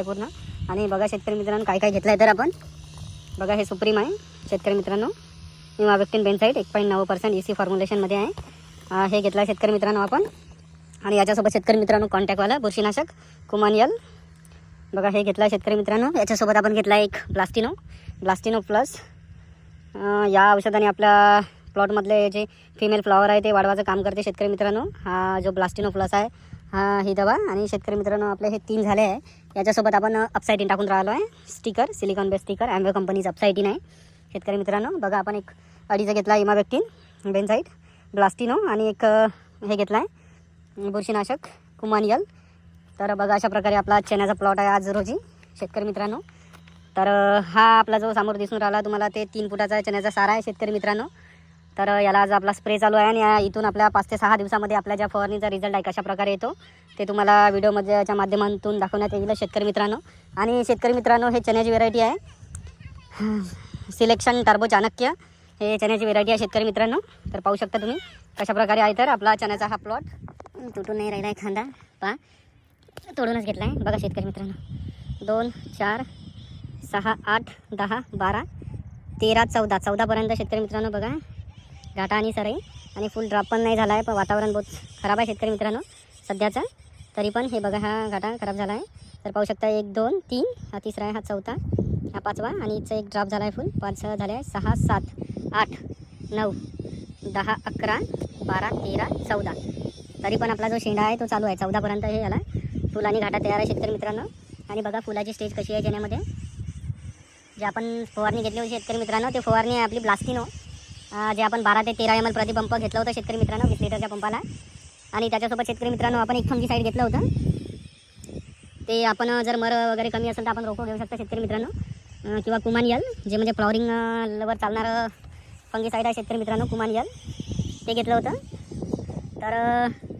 आहे पूर्ण आणि बघा शेतकरी मित्रांनो काय काय घेतलं आहे तर आपण. बघा हे सुप्रीम आहे. शेतकरी मित्रांनो इमाबेक्टिन बेनसाईट एक पॉईंट नऊ पर्सेंट ए सी फॉर्म्युलेशनमध्ये आहे. हे घेतलं आहे शेतकरी मित्रांनो आपण. आणि याच्यासोबत शेतकरी मित्रांनो कॉन्टॅक्टवाला बुरशीनाशक कुमानियल. बघा हे घेतलं आहे शेतकरी मित्रांनो. याच्यासोबत आपण घेतला आहे एक ब्लास्टिनो. ब्लास्टिनो प्लस या औषधाने आपल्या प्लॉटमधले जे फिमेल फ्लॉवर आहे ते वाढवायचं काम करते शेतकरी मित्रांनो. हा जो ब्लास्टिनो प्लस आहे हा ही दवा. आणि शेतकरी मित्रांनो आपले हे तीन झाले आहे. याच्यासोबत आपण अपसायटीन टाकून राहिलो आहे. स्टिकर सिलिकॉन बेस स्टिकर ॲम्बे कंपनीचं अपसायटीन आहे. शेतकरी मित्रांनो बघा आपण एक अडीचा घेतला इमा इमाबेक्टिन बेनसाईट ब्लास्टिनो आणि एक हे घेतला आहे बुरशीनाशक कुमानियल. तर बघा अशा प्रकारे आपला चण्याचा प्लॉट आहे आज रोजी शेतकरी मित्रांनो. तर हा आपला जो समोर दिसून राहिला तुम्हाला ते तीन फुटाचा चण्याचा सारा आहे शेतकरी मित्रांनो. तर याला आज आपला स्प्रे चालू आहे आणि या- इथून आपल्या पाच ते सहा दिवसामध्ये आपल्या ज्या फवारणीचा रिझल्ट आहे कशा प्रकारे येतो ते तुम्हाला व्हिडिओमध्येच्या माध्यमातून दाखवण्यात येईल शेतकरी मित्रांनो. आणि शेतकरी मित्रांनो हे चण्याची व्हेरायटी आहे. Selection turbo Chanakya. हे चण्याची व्हेरायटी आहे शेतकरी मित्रांनो. तर पाहू शकता तुम्ही कशा प्रकारे आहे तर आपला चण्याचा हा प्लॉट तुटून नाही राहिला आहे खांदा पहा. तोडूनच घेतला आहे बघा शेतकरी मित्रांनो. दोन चार सहा आठ दहा बारा तेरा चौदा. चौदापर्यंत शेतकरी मित्रांनो बघा. घाटा आणि सरई. आणि फुल ड्रॉप पण नाही झाला आहे पण वातावरण बहुत खराब आहे शेतकरी मित्रांनो सध्याचं. तरी पण हे बघा हा घाटा खराब झाला आहे. तर पाहू शकता एक दोन तीन हा तिसरा आहे हा चौथा हा पाचवा आणि इथं एक ड्रॉप झाला आहे फुल पाच झाले आहे सहा सात आठ नऊ दहा अकरा बारा तेरा चौदा. तरी पण आपला जो शेंडा आहे तो चालू आहे. चौदापर्यंत हे याला फुल आणि घाटा तयार आहे शेतकरी मित्रांनो. आणि बघा फुलाची स्टेज कशी आहे जेण्यामध्ये जे आपण फवारणी घेतली होती शेतकरी मित्रांनो ते फवारणी आहे आपली ब्लास्टिनो जे आपण बारा ते तेरा एम एल प्रतिपंप घेतलं होतं शेतकरी मित्रांनो वीस लिटरच्या पंपाला. आणि त्याच्यासोबत शेतकरी मित्रांनो आपण एक फंगी साईड घेतलं होतं. ते आपण जर मर वगैरे कमी असेल तर आपण रोखो घेऊ शकता शेतकरी मित्रांनो. किंवा किंवा कुमानियल जे म्हणजे फ्लॉवरिंग लवर चालणारं फंगी साईड आहे शेतकरी मित्रांनो कुमानियल ते घेतलं होतं. तर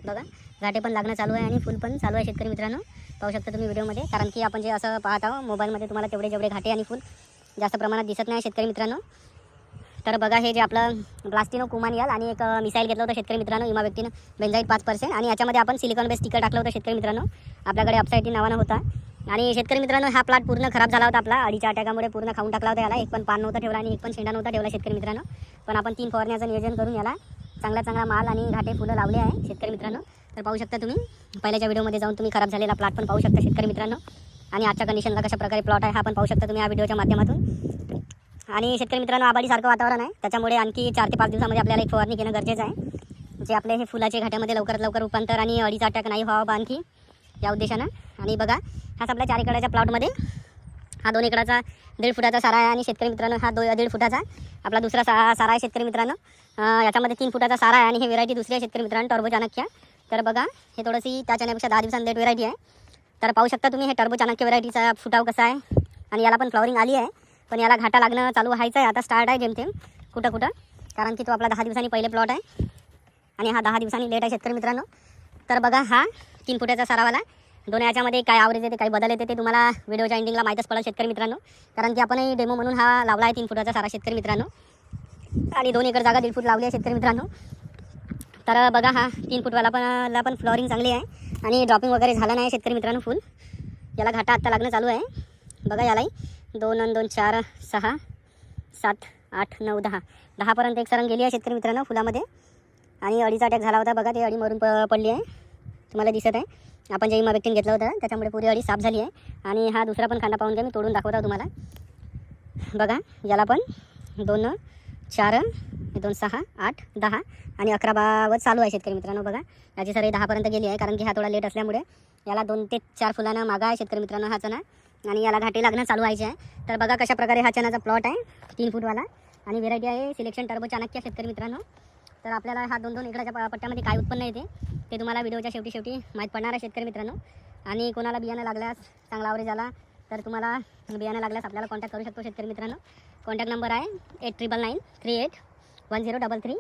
बघा घाटे पण लागणं चालू आहे आणि फुल पण चालू आहे शेतकरी मित्रांनो. पाहू शकता तुम्ही व्हिडिओमध्ये कारण की आपण जे असं पाहत आहोत मोबाईलमध्ये तुम्हाला तेवढे जेवढे घाटे आणि फुल जास्त प्रमाणात दिसत नाही शेतकरी मित्रांनो. तर बघा हे जे आपलं ब्लास्टिनो याल आणि एक मिसाईल घेतलं होतं शेतकरी मित्रांनो इमा व्यक्तीनं बेंजाईट पाच पर्सेंट आणि याच्यामध्ये आपण सिलिकॉन बेस स्टिकर टाकलं होतं शेतकरी मित्रांनो. आपल्याकडे अपसाईटी नावानं होता. आणि शेतकरी मित्रांनो हा प्लॉट पूर्ण खराब झाला होता आपला. अडीच्या अटॅकामुळे पूर्ण खाऊन टाकला होता याला. एक पण पान नव्हता ठेवला आणि एक पण शेंडा नव्हता ठेवला शेतकरी मित्रांनो. पण आपण तीन फवारण्याचं नियोजन करून याला चांगला चांगला माल आणि घाटे फुलं लावले आहे शेतकरी मित्रांनो. तर पाहू शकता तुम्ही. पहिल्याच्या व्हिडिओमध्ये जाऊन तुम्ही खराब झालेला प्लॉट पण पाहू शकता शेतकरी मित्रांनो. आणि आजच्या कंडिशनला कशा प्रकारे प्लॉट आहे हा पण पाहू शकता तुम्ही या व्हिडिओच्या माध्यमातून. आणि शेतकरी मित्रांनो आबाडीसारखं वातावरण आहे. त्याच्यामुळे आणखी चार ते पाच दिवसामध्ये आपल्याला एक फवारणी घेणं गरजेचं आहे. जे आपले हे फुलाचे घाट्यामध्ये लवकरात लवकर रूपांतर आणि अडीचा अटॅक नाही व्हावं बा आणखी या उद्देशानं. आणि बघा हाच आपल्या चार एकराच्या प्लॉटमध्ये हा दोन एकराचा दीड फुटाचा सारा आहे आणि शेतकरी मित्रांनो हा दो दीड फुटाचा. आपला दुसरा सा सारा आहे शेतकरी मित्रांनो. याच्यामध्ये तीन फुटाचा सारा आहे आणि हे व्हेरायटी दुसरी आहे शेतकरी मित्रांनो टर्बो चाणक्य. तर बघा हे थोडीशी त्या चण्यापेक्षा दहा दिवसांनी लेट व्हेरायटी आहे. तर पाहू शकता तुम्ही हे टर्बो चाणक्य व्हेरायटीचा फुटाव कसा आहे. आणि याला पण फ्लॉवरिंग आली आहे. पण याला घाटा लागणं चालू व्हायचं आहे आता स्टार्ट आहे जेमतेम कुठं कुठं. कारण की तो आपला दहा दिवसांनी पहिले प्लॉट आहे. आणि हा दहा दिवसांनी लेट आहे शेतकरी मित्रांनो. तर बघा हा तीन फुटाचा सरावाला. दोन याच्यामध्ये काय आवरेज येते काही बदल येते ते तुम्हाला व्हिडिओच्या एंडिंगला माहीतच पडेल शेतकरी मित्रांनो. कारण की आपणही डेमो म्हणून हा लावला आहे तीन फुटाचा सारा शेतकरी मित्रांनो. आणि दोन एकर जागा दीड फूट लावली आहे शेतकरी मित्रांनो. तर बघा हा तीन फूटवाला पण ला पण फ्लॉरिंग चांगली आहे. आणि ड्रॉपिंग वगैरे झालं नाही शेतकरी मित्रांनो फुल याला घाटा आत्ता लागणं चालू आहे. बघा यालाही. दोन आणि दोन चार सहा सात आठ नऊ दहा. दहापर्यंत एक सरंग गेली आहे शेतकरी मित्रांनो फुलामध्ये. आणि अडीचा अटॅक झाला होता बघा ते अडी मरून प पडली आहे. तुम्हाला दिसत आहे. आपण जे इमा व्यक्तीने घेतलं होतं त्याच्यामुळे पुरी अडी साफ झाली आहे. आणि हा दुसरा पण खांदा पाहून घ्या मी तोडून दाखवतो तुम्हाला. बघा याला पण दोन चार दोन सहा आठ दहा आणि अकरा बावर चालू आहे शेतकरी मित्रांनो बघा. याची सर दहापर्यंत गेली आहे कारण की हा थोडा लेट असल्यामुळे याला दोन ते चार फुलांना मागा आहे शेतकरी मित्रांनो हा चणा. आणि याला घाटे लागणं चालू व्हायचे आहे. तर बघा कशा प्रकारे हा चणाचा प्लॉट आहे तीन फूटवाला आणि व्हेरायटी आहे सिलेक्शन टर्बो चाणक्य शेतकरी मित्रांनो. तर आपल्याला हा दोन दोन एकराच्या पट्ट्यामध्ये काय उत्पन्न येते ते तुम्हाला व्हिडिओच्या शेवटी शेवटी माहीत पडणार आहे शेतकरी मित्रांनो. आणि कोणाला बियाणं लागल्यास चांगला आवरेज आला तर तुम्हाला बियाणं लागल्यास आपल्याला कॉन्टॅक्ट करू शकतो शेतकरी मित्रांनो. कॉन्टॅक्ट नंबर आहे eight triple nine three eight one zero double three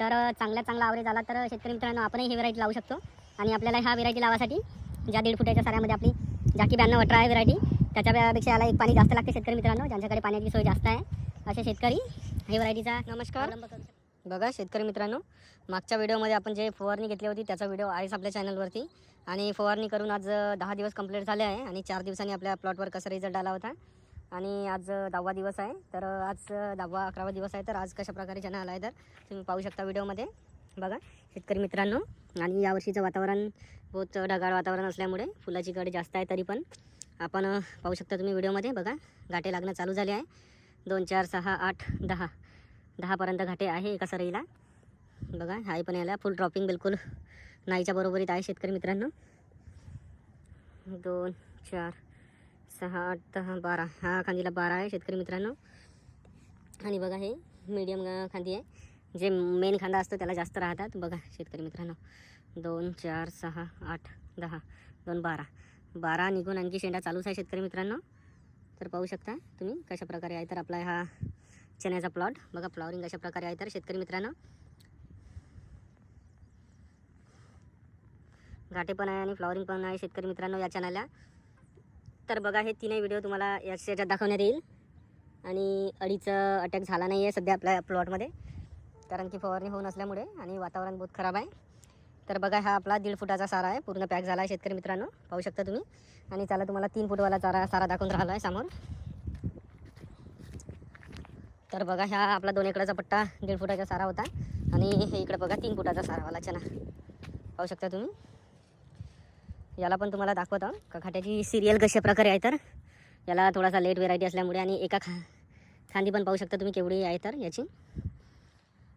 तर चांगला चांगल्या चांगला आवरेज आला तर शेतकरी मित्रांनो आपणही ही व्हेरायटी लावू शकतो. आणि आपल्याला ह्या व्हेरायटी लावासाठी ज्या दीड फुटाच्या साऱ्यामध्ये आपली जाकी ब्याण्णव अठरा आहे व्हरायटी त्याच्यापेक्षा याला एक पाणी जास्त लागते शेतकरी मित्रांनो. ज्यांच्याकडे पाण्याची सोय जास्त आहे असे शेतकरी हे व्हरायटीचा नमस्कार. बघा शेतकरी मित्रांनो मागच्या व्हिडिओमध्ये आपण जे फवारणी घेतली होती त्याचा व्हिडिओ आहेच आपल्या चॅनलवरती आणि फवारणी करून आज दहा दिवस कंप्लीट झाले आहे आणि चार दिवसांनी आपल्या प्लॉटवर कसा रिझल्ट आला होता. आणि आज दहावा दिवस आहे. तर आज दहावा अकरावा दिवस आहे. तर आज कशा प्रकारे चणा आला आहे तर तुम्ही पाहू शकता व्हिडिओमध्ये. बघा शेतकरी मित्रांनो. आणि यावर्षीचं वातावरण बहुत ढगाळ वातावरण असल्यामुळे फुलाची गड जास्त आहे तरी पण. आपण पाहू शकता तुम्ही व्हिडिओमध्ये. बघा घाटे लागणं चालू झाले आहे. दोन चार सहा आठ दहा. दहापर्यंत घाटे आहे एका सरईला बघा हाय पण याला. फुल ड्रॉपिंग बिलकुल नाहीच्या बरोबरीत आहे शेतकरी मित्रांनो. दोन चार सहा आठ दहा बारा. हा खांदीला बारा आहे शेतकरी मित्रांनो. आणि बघा हे मीडियम खांदी आहे. जे मेन खांदा असतो त्याला जास्त राहतात. बघा शेतकरी मित्रांनो दोन चार सहा आठ दहा दोन बारा. बारा निघून आणखी शेंडा चालूच आहे शेतकरी मित्रांनो. तर पाहू शकता तुम्ही कशा प्रकारे आहे तर आपला हा चण्याचा प्लॉट बघा फ्लॉवरिंग अशा प्रकारे आहे तर शेतकरी मित्रांनो. घाटे पण आहे आणि फ्लॉवरिंग पण आहे शेतकरी मित्रांनो या चॅनलला तर बघा हे तीनही व्हिडिओ तुम्हाला याच्यात दाखवण्यात येईल. आणि अडीचं अटॅक झाला नाही आहे सध्या आपल्या प्लॉटमध्ये कारण की फवारणी होऊन असल्यामुळे आणि वातावरण बहुत खराब आहे. तर बघा हा आपला दीड फुटाचा सारा आहे. पूर्ण पॅक झाला आहे शेतकरी मित्रांनो. पाहू शकता तुम्ही. आणि चला तुम्हाला तीन फुटवाला चारा सारा दाखवून राहिला आहे समोर. तर बघा ह्या आपला दोन एकराचा पट्टा दीड फुटाचा सारा होता. आणि हे इकडं बघा तीन फुटाचा सारावाला चना. पाहू शकता तुम्ही. याला पण तुम्हाला दाखवतो. का खाट्याची सिरियल कशा प्रकारे आहे तर. याला थोडासा लेट व्हेरायटी असल्यामुळे आणि एका खा खांदी पण पाहू शकता तुम्ही केवढी आहे तर याची.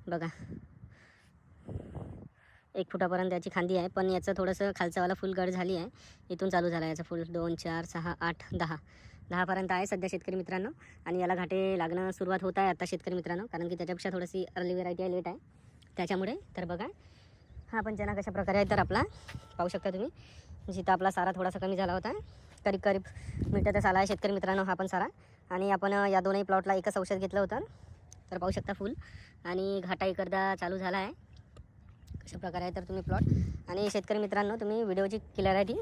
बघा. एक फुटापर्यंत याची खांदी आहे पण याचं थोडंसं खालचावाला फुल गड झाली आहे. इथून चालू झाला याचं फुल. दोन चार सहा आठ दहा. दहापर्यंत आहे सध्या शेतकरी मित्रांनो. आणि याला घाटे लागणं सुरुवात होत आहे आता शेतकरी मित्रांनो कारण की त्याच्यापेक्षा थोडीशी अर्ली व्हेरायटी आहे लेट आहे. त्याच्यामुळे तर बघा हा पण चना कशा प्रकारे आहे तर आपला पाहू शकता तुम्ही. जिथं आपला सारा थोडासा कमी झाला होता करीब करीब मिळतं आला आहे शेतकरी मित्रांनो हा पण सारा. आणि आपण या दोनही प्लॉटला एकच औषध घेतलं होतं. तर पाहू शकता फुल आणि घाटा इकडदा चालू झाला आहे. कशा प्रकारे आहे तर तुम्ही प्लॉट आणि शेतकरी मित्रांनो तुम्ही व्हिडिओची क्लॅरिटी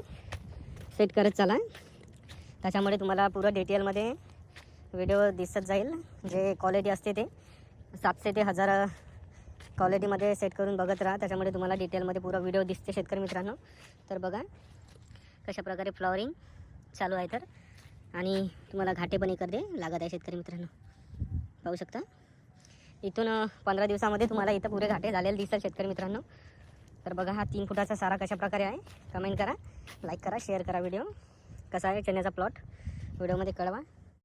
सेट करत चाला. त्याच्यामुळे तुम्हाला पुरं डिटेलमध्ये व्हिडिओ दिसत जाईल. जे क्वालिटी असते ते सातशे ते हजार क्वालिटीमध्ये सेट करून बघत राहा. त्याच्यामुळे तुम्हाला डिटेलमध्ये पुरा व्हिडिओ दिसते शेतकरी मित्रांनो. तर बघा कशा प्रकारे फ्लॉवरिंग चालू आहे तर. आणि तुम्हाला घाटे पण इकडे लागत आहे शेतकरी मित्रांनो. पाहू शकता? इथून पंधरा दिवसामध्ये तुम्हाला इथं पुरे घाटे झालेले दिसतात शेतकरी मित्रांनो. तर बघा हा तीन फुटाचा सारा कशा प्रकारे आहे कमेंट करा लाईक करा शेअर करा व्हिडिओ कसा आहे चण्याचा प्लॉट व्हिडिओमध्ये कळवा.